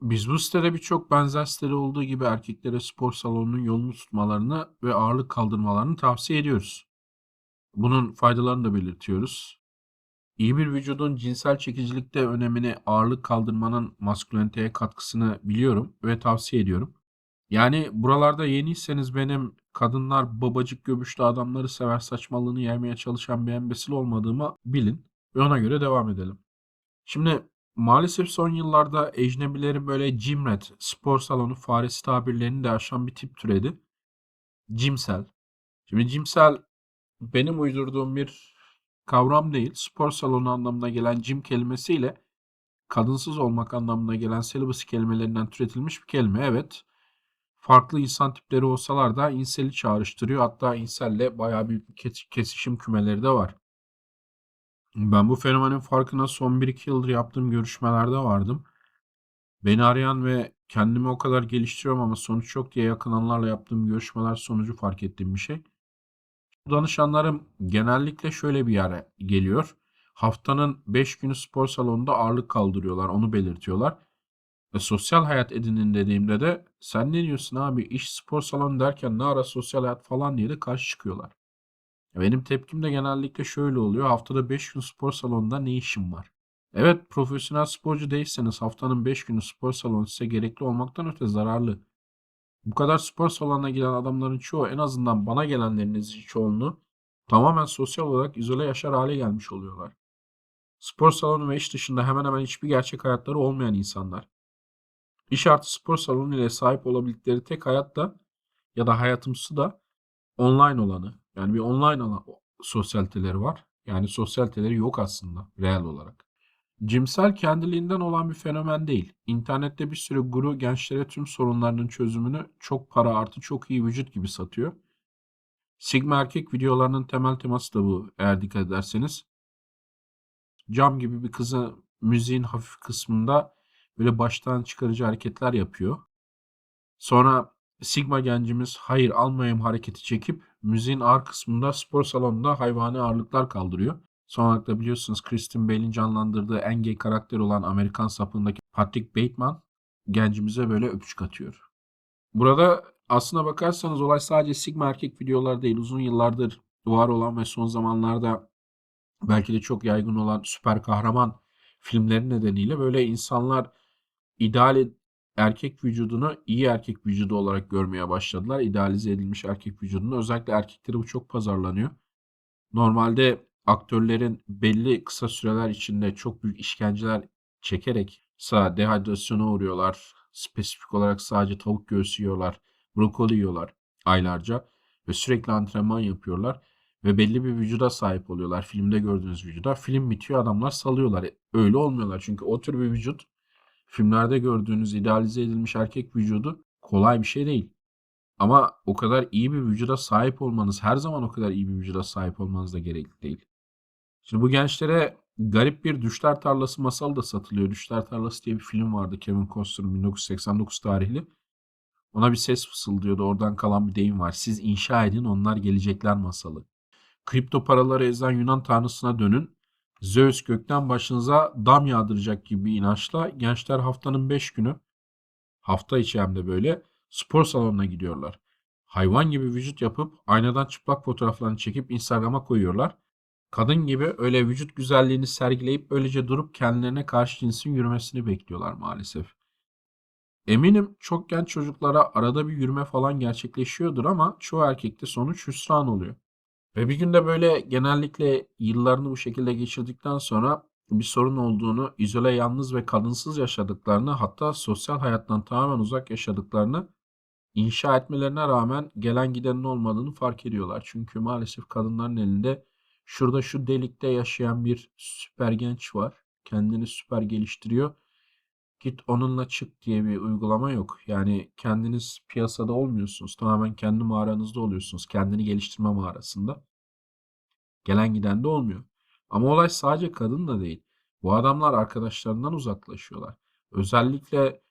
Biz bu sitede birçok benzer sitede olduğu gibi erkeklere spor salonunun yolunu tutmalarını ve ağırlık kaldırmalarını tavsiye ediyoruz. Bunun faydalarını da belirtiyoruz. İyi bir vücudun cinsel çekicilikte önemini, ağırlık kaldırmanın masküleniteye katkısını biliyorum ve tavsiye ediyorum. Yani buralarda yeniyseniz benim kadınlar babacık göbüşlü adamları sever saçmalığını yermeye çalışan bir embesil olmadığımı bilin ve ona göre devam edelim. Şimdi maalesef son yıllarda ecnebilerin böyle gymrat, spor salonu faresi tabirlerini de aşan bir tip türedi. Gymsel. Şimdi gymsel benim uydurduğum bir kavram değil. Spor salonu anlamına gelen gym kelimesiyle kadınsız olmak anlamına gelen celibacy kelimelerinden türetilmiş bir kelime. Evet. Farklı insan tipleri olsalar da inseli çağrıştırıyor. Hatta inselle bayağı bir kesişim kümeleri de var. Ben bu fenomenin farkına son 1-2 yıldır yaptığım görüşmelerde vardım. Beni arayan ve kendimi o kadar geliştiriyorum ama sonuç yok diye yakınanlarla yaptığım görüşmeler sonucu fark ettiğim bir şey. Danışanlarım genellikle şöyle bir yere geliyor. Haftanın 5 günü spor salonunda ağırlık kaldırıyorlar, onu belirtiyorlar. Ve sosyal hayat edinin dediğimde de sen ne diyorsun abi iş spor salonu derken ne ara sosyal hayat falan diye de karşı çıkıyorlar. Benim tepkim de genellikle şöyle oluyor. Haftada 5 gün spor salonunda ne işim var? Evet profesyonel sporcu değilseniz haftanın 5 günü spor salonu size gerekli olmaktan öte zararlı. Bu kadar spor salonuna giden adamların çoğu en azından bana gelenlerin çoğunluğu tamamen sosyal olarak izole yaşar hale gelmiş oluyorlar. Spor salonu ve iş dışında hemen hemen hiçbir gerçek hayatları olmayan insanlar. İş artı spor salonu ile sahip olabildikleri tek hayat da ya da hayatımsı da online olanı. Yani bir online alan sosyaliteleri var. Yani sosyaliteleri yok aslında reel olarak. Cimsel kendiliğinden olan bir fenomen değil. İnternette bir sürü guru gençlere tüm sorunlarının çözümünü çok para artı çok iyi vücut gibi satıyor. Sigma erkek videolarının temel teması da bu eğer dikkat ederseniz. Cam gibi bir kızı müziğin hafif kısmında böyle baştan çıkarıcı hareketler yapıyor. Sonra Sigma gencimiz hayır almayayım hareketi çekip müziğin ağır kısmında spor salonunda hayvani ağırlıklar kaldırıyor. Son olarak da biliyorsunuz Kristen Bale'in canlandırdığı en gay karakter olan Amerikan sapındaki Patrick Bateman gencimize böyle öpücük atıyor. Burada aslına bakarsanız olay sadece Sigma erkek videolar değil. Uzun yıllardır var olan ve son zamanlarda belki de çok yaygın olan süper kahraman filmleri nedeniyle böyle insanlar ideal erkek vücudunu iyi erkek vücudu olarak görmeye başladılar. İdealize edilmiş erkek vücudunu. Özellikle erkekleri bu çok pazarlanıyor. Normalde aktörlerin belli kısa süreler içinde çok büyük işkenceler çekerek sağ dehidrasyona uğruyorlar. Spesifik olarak sadece tavuk göğsü yiyorlar, brokoli yiyorlar aylarca ve sürekli antrenman yapıyorlar ve belli bir vücuda sahip oluyorlar. Filmde gördüğünüz vücuda. Film bitiyor adamlar salıyorlar. Öyle olmuyorlar çünkü o tür bir vücut filmlerde gördüğünüz idealize edilmiş erkek vücudu kolay bir şey değil. Ama o kadar iyi bir vücuda sahip olmanız, her zaman o kadar iyi bir vücuda sahip olmanız da gerekli değil. Şimdi bu gençlere garip bir Düşler Tarlası masalı da satılıyor. Düşler Tarlası diye bir film vardı Kevin Costner 1989 tarihli. Ona bir ses fısıldıyordu. Oradan kalan bir deyim var. Siz inşa edin onlar gelecekler masalı. Kripto paraları ezen Yunan tanrısına dönün. Zeus gökten başınıza dam yağdıracak gibi bir inançla gençler haftanın 5 günü hafta içi hem de böyle spor salonuna gidiyorlar. Hayvan gibi vücut yapıp aynadan çıplak fotoğraflarını çekip Instagram'a koyuyorlar. Kadın gibi öyle vücut güzelliğini sergileyip öylece durup kendilerine karşı cinsin yürümesini bekliyorlar maalesef. Eminim çok genç çocuklara arada bir yürüme falan gerçekleşiyordur ama çoğu erkekte sonuç hüsran oluyor. Ve bir günde böyle genellikle yıllarını bu şekilde geçirdikten sonra bir sorun olduğunu, izole, yalnız ve kadınsız yaşadıklarını, hatta sosyal hayattan tamamen uzak yaşadıklarını inşa etmelerine rağmen gelen gidenin olmadığını fark ediyorlar. Çünkü maalesef kadınların elinde şurada şu delikte yaşayan bir süper genç var. Kendini süper geliştiriyor. Git onunla çık diye bir uygulama yok. Yani kendiniz piyasada olmuyorsunuz. Tamamen kendi mağaranızda oluyorsunuz. Kendini geliştirme mağarasında. Gelen giden de olmuyor. Ama olay sadece kadın da değil. Bu adamlar arkadaşlarından uzaklaşıyorlar. Özellikle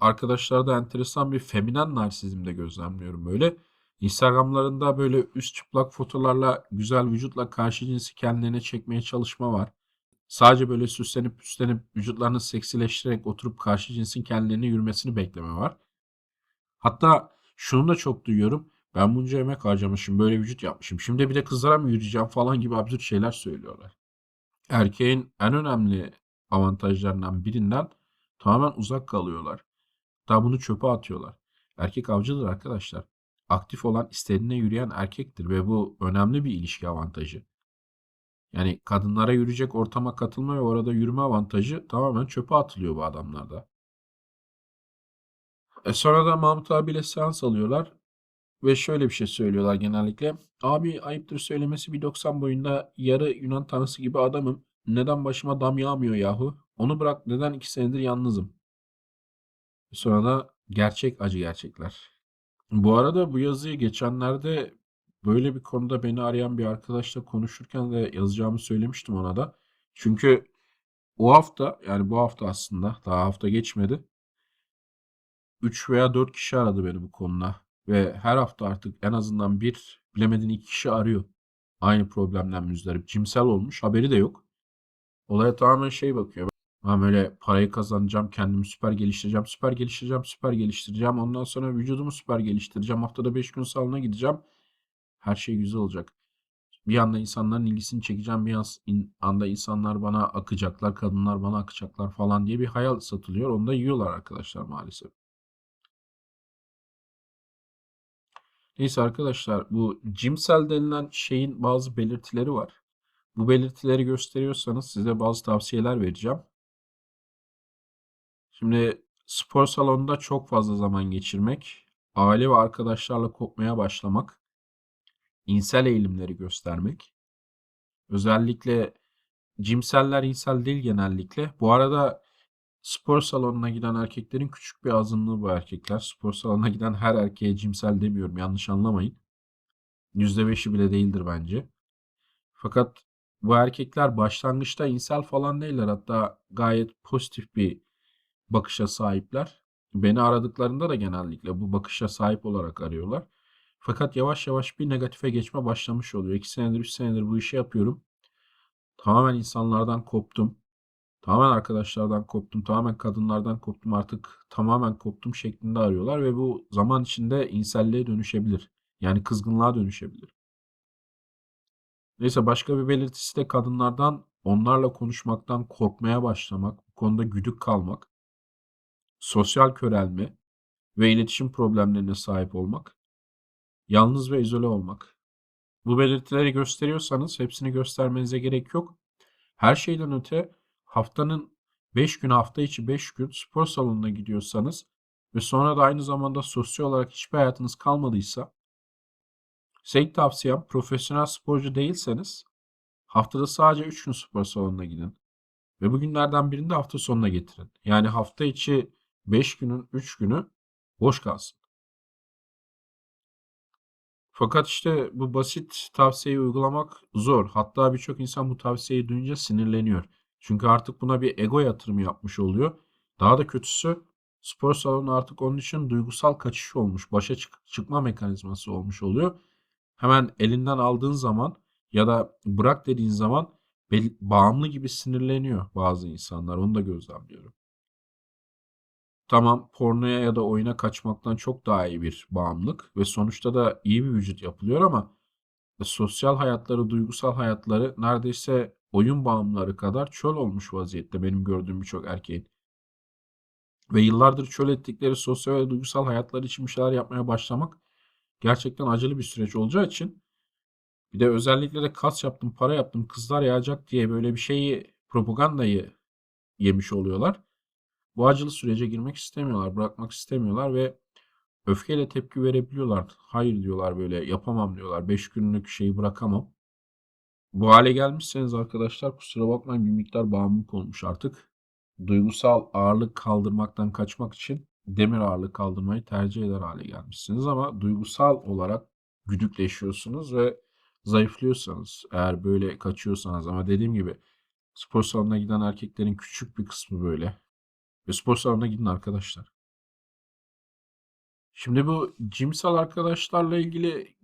arkadaşlarda enteresan bir feminen narsizm de gözlemliyorum böyle. Instagramlarında böyle üst çıplak fotolarla güzel vücutla karşı cinsi kendilerine çekmeye çalışma var. Sadece böyle süslenip püslenip vücutlarını seksileştirerek oturup karşı cinsin kendilerine yürümesini bekleme var. Hatta şunu da çok duyuyorum. Ben bunca emek harcamışım, böyle vücut yapmışım. Şimdi bir de kızlara mı yürüyeceğim falan gibi absürt şeyler söylüyorlar. Erkeğin en önemli avantajlarından birinden tamamen uzak kalıyorlar. Daha bunu çöpe atıyorlar. Erkek avcıdır arkadaşlar. Aktif olan istediğine yürüyen erkektir ve bu önemli bir ilişki avantajı. Yani kadınlara yürüyecek ortama katılma ve orada yürüme avantajı tamamen çöpe atılıyor bu adamlarda. E sonra da Mahmut abiyle seans alıyorlar ve şöyle bir şey söylüyorlar genellikle. Abi ayıptır söylemesi 1.90 boyunda yarı Yunan tanrısı gibi adamım. Neden başıma dam yağmıyor yahu? Onu bırak neden iki senedir yalnızım? Sonra da gerçek acı gerçekler. Bu arada bu yazıyı geçenlerde böyle bir konuda beni arayan bir arkadaşla konuşurken de yazacağımı söylemiştim ona da. Çünkü o hafta yani bu hafta aslında daha hafta geçmedi. 3 veya 4 kişi aradı beni bu konuda. Ve her hafta artık en azından bir bilemedin iki kişi arıyor. Aynı problemden müzdarip. Cimsel olmuş haberi de yok. Olaya tamamen şey bakıyor. Ben böyle parayı kazanacağım, kendimi süper geliştireceğim, süper geliştireceğim, süper geliştireceğim. Ondan sonra vücudumu süper geliştireceğim. Haftada 5 gün salona gideceğim. Her şey güzel olacak. Bir anda insanların ilgisini çekeceğim. Bir anda insanlar bana akacaklar, kadınlar bana akacaklar falan diye bir hayal satılıyor. Onu da yiyorlar arkadaşlar maalesef. Neyse arkadaşlar bu cimsel denilen şeyin bazı belirtileri var. Bu belirtileri gösteriyorsanız size bazı tavsiyeler vereceğim. Şimdi spor salonunda çok fazla zaman geçirmek, aile ve arkadaşlarla kopmaya başlamak, insel eğilimleri göstermek. Özellikle cimseller insel değil genellikle. Bu arada spor salonuna giden erkeklerin küçük bir azınlığı bu erkekler. Spor salonuna giden her erkeğe cimsel demiyorum yanlış anlamayın. %5'i bile değildir bence. Fakat bu erkekler başlangıçta insel falan değiller. Hatta gayet pozitif bir bakışa sahipler. Beni aradıklarında da genellikle bu bakışa sahip olarak arıyorlar. Fakat yavaş yavaş bir negatife geçme başlamış oluyor. 2 senedir, 3 senedir bu işi yapıyorum. Tamamen insanlardan koptum. Tamamen arkadaşlardan koptum. Tamamen kadınlardan koptum. Artık tamamen koptum şeklinde arıyorlar ve bu zaman içinde inselliğe dönüşebilir. Yani kızgınlığa dönüşebilir. Neyse başka bir belirtisi de kadınlardan onlarla konuşmaktan korkmaya başlamak, bu konuda güdük kalmak, sosyal körelme ve iletişim problemlerine sahip olmak, yalnız ve izole olmak. Bu belirtileri gösteriyorsanız hepsini göstermenize gerek yok. Her şeyden öte haftanın 5 gün hafta içi 5 gün spor salonuna gidiyorsanız ve sonra da aynı zamanda sosyal olarak hiçbir hayatınız kalmadıysa ilk tavsiyem profesyonel sporcu değilseniz haftada sadece 3 gün spor salonuna gidin. Ve bu günlerden birini de hafta sonuna getirin. Yani hafta içi 5 günün 3 günü boş kalsın. Fakat işte bu basit tavsiyeyi uygulamak zor. Hatta birçok insan bu tavsiyeyi duyunca sinirleniyor. Çünkü artık buna bir ego yatırımı yapmış oluyor. Daha da kötüsü spor salonu artık onun için duygusal kaçış olmuş. Başa çık- çıkma mekanizması olmuş oluyor. Hemen elinden aldığın zaman ya da bırak dediğin zaman bağımlı gibi sinirleniyor bazı insanlar. Onu da gözlemliyorum. Tamam pornoya ya da oyuna kaçmaktan çok daha iyi bir bağımlılık ve sonuçta da iyi bir vücut yapılıyor ama sosyal hayatları, duygusal hayatları neredeyse oyun bağımlıları kadar çöl olmuş vaziyette benim gördüğüm birçok erkeğin. Ve yıllardır çöl ettikleri sosyal ve duygusal hayatları için bir şeyler yapmaya başlamak gerçekten acılı bir süreç olacağı için bir de özellikle de kas yaptım, para yaptım, kızlar yağacak diye böyle bir şeyi propagandayı yemiş oluyorlar. Bu acılı sürece girmek istemiyorlar, bırakmak istemiyorlar ve öfkeyle tepki verebiliyorlar. Hayır diyorlar böyle yapamam diyorlar. 5 günlük şeyi bırakamam. Bu hale gelmişseniz arkadaşlar kusura bakmayın bir miktar bağımlılık olmuş artık. Duygusal ağırlık kaldırmaktan kaçmak için demir ağırlık kaldırmayı tercih eder hale gelmişsiniz ama duygusal olarak güdükleşiyorsunuz ve zayıflıyorsanız eğer böyle kaçıyorsanız ama dediğim gibi spor salonuna giden erkeklerin küçük bir kısmı böyle. Ve spor salonuna gidin arkadaşlar. Şimdi bu cimsel arkadaşlarla ilgili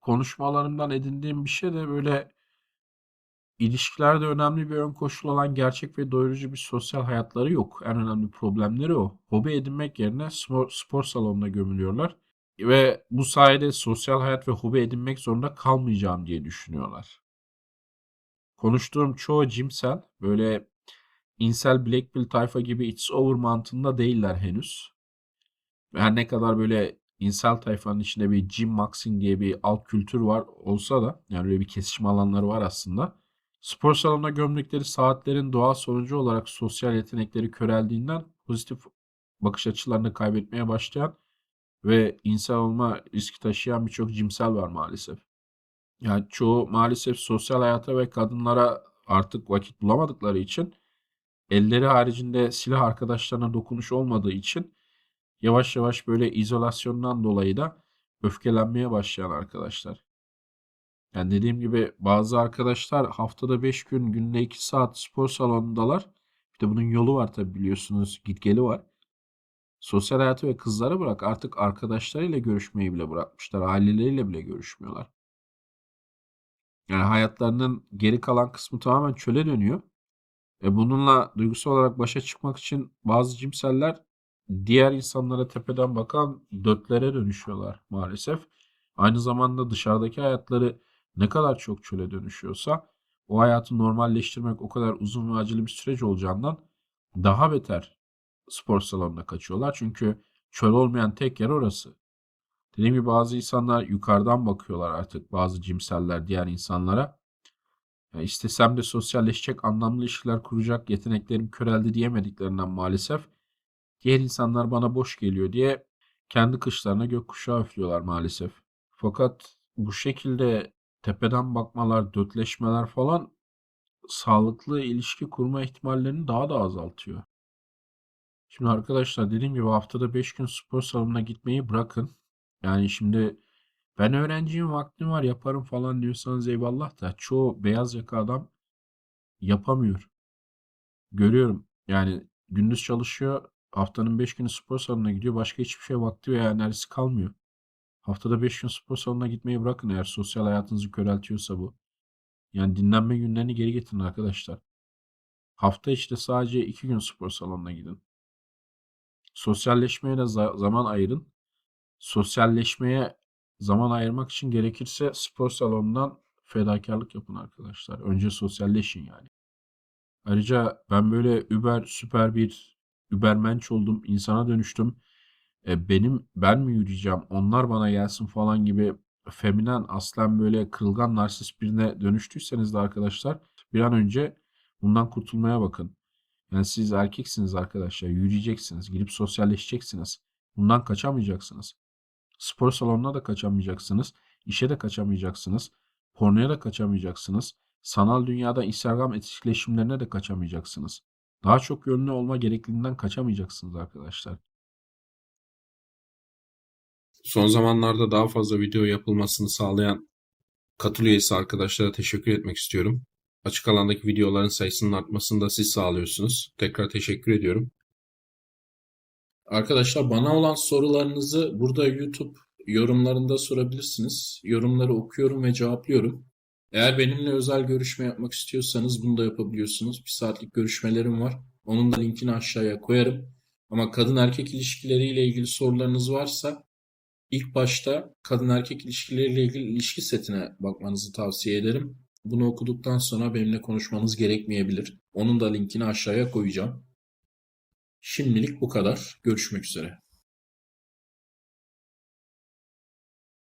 konuşmalarımdan edindiğim bir şey de böyle ilişkilerde önemli bir ön koşul olan gerçek ve doyurucu bir sosyal hayatları yok. En önemli problemleri o. Hobi edinmek yerine spor, spor salonuna gömülüyorlar ve bu sayede sosyal hayat ve hobi edinmek zorunda kalmayacağım diye düşünüyorlar. Konuştuğum çoğu cimsel böyle insel Black Pill tayfa gibi it's over mantığında değiller henüz. Her ne kadar böyle insel tayfanın içinde bir gym maxing diye bir alt kültür var olsa da yani öyle bir kesişme alanları var aslında. Spor salonuna gömdükleri saatlerin doğal sonucu olarak sosyal yetenekleri köreldiğinden pozitif bakış açılarını kaybetmeye başlayan ve insan olma riski taşıyan birçok cimsel var maalesef. Yani çoğu maalesef sosyal hayata ve kadınlara artık vakit bulamadıkları için elleri haricinde silah arkadaşlarına dokunuş olmadığı için yavaş yavaş böyle izolasyondan dolayı da öfkelenmeye başlayan arkadaşlar. Yani dediğim gibi bazı arkadaşlar haftada 5 gün günde 2 saat spor salonundalar. Bir de bunun yolu var tabi biliyorsunuz git geli var. Sosyal hayatı ve kızlara bırak artık arkadaşlarıyla görüşmeyi bile bırakmışlar. Aileleriyle bile görüşmüyorlar. Yani hayatlarının geri kalan kısmı tamamen çöle dönüyor. E bununla duygusal olarak başa çıkmak için bazı cimseller diğer insanlara tepeden bakan dötlere dönüşüyorlar maalesef. Aynı zamanda dışarıdaki hayatları ne kadar çok çöle dönüşüyorsa o hayatı normalleştirmek o kadar uzun ve acılı bir süreç olacağından daha beter spor salonuna kaçıyorlar. Çünkü çöl olmayan tek yer orası. Dediğim gibi bazı insanlar yukarıdan bakıyorlar artık bazı cimseller diğer insanlara. Ya istesem de sosyalleşecek, anlamlı ilişkiler kuracak yeteneklerim köreldi diyemediklerinden maalesef diğer insanlar bana boş geliyor diye kendi kışlarına gökkuşağı üflüyorlar maalesef. Fakat bu şekilde tepeden bakmalar, dötleşmeler falan sağlıklı ilişki kurma ihtimallerini daha da azaltıyor. Şimdi arkadaşlar dediğim gibi haftada 5 gün spor salonuna gitmeyi bırakın. Yani şimdi ben öğrenciyim vaktim var yaparım falan diyorsanız eyvallah da çoğu beyaz yaka adam yapamıyor. Görüyorum yani gündüz çalışıyor haftanın 5 günü spor salonuna gidiyor başka hiçbir şey vakti veya enerjisi kalmıyor. Haftada 5 gün spor salonuna gitmeyi bırakın eğer sosyal hayatınızı köreltiyorsa bu. Yani dinlenme günlerini geri getirin arkadaşlar. Hafta içinde sadece 2 gün spor salonuna gidin. Sosyalleşmeye de zaman ayırın. Sosyalleşmeye zaman ayırmak için gerekirse spor salonundan fedakarlık yapın arkadaşlar. Önce sosyalleşin yani. Ayrıca ben böyle über süper bir übermenç oldum, insana dönüştüm. E, benim ben mi yürüyeceğim, onlar bana gelsin falan gibi feminen aslen böyle kırılgan narsist birine dönüştüyseniz de arkadaşlar bir an önce bundan kurtulmaya bakın. Yani siz erkeksiniz arkadaşlar. Yürüyeceksiniz. Gidip sosyalleşeceksiniz. Bundan kaçamayacaksınız. Spor salonuna da kaçamayacaksınız. işe de kaçamayacaksınız. Pornoya da kaçamayacaksınız. Sanal dünyada Instagram etkileşimlerine de kaçamayacaksınız. Daha çok yönlü olma gerekliliğinden kaçamayacaksınız arkadaşlar. Son zamanlarda daha fazla video yapılmasını sağlayan katıl üyesi arkadaşlara teşekkür etmek istiyorum. Açık alandaki videoların sayısının artmasını da siz sağlıyorsunuz. Tekrar teşekkür ediyorum. Arkadaşlar bana olan sorularınızı burada YouTube yorumlarında sorabilirsiniz. Yorumları okuyorum ve cevaplıyorum. Eğer benimle özel görüşme yapmak istiyorsanız bunu da yapabiliyorsunuz. Bir saatlik görüşmelerim var. Onun da linkini aşağıya koyarım. Ama kadın erkek ilişkileriyle ilgili sorularınız varsa ilk başta kadın erkek ilişkileriyle ilgili ilişki setine bakmanızı tavsiye ederim. Bunu okuduktan sonra benimle konuşmanız gerekmeyebilir. Onun da linkini aşağıya koyacağım. Şimdilik bu kadar. Görüşmek üzere.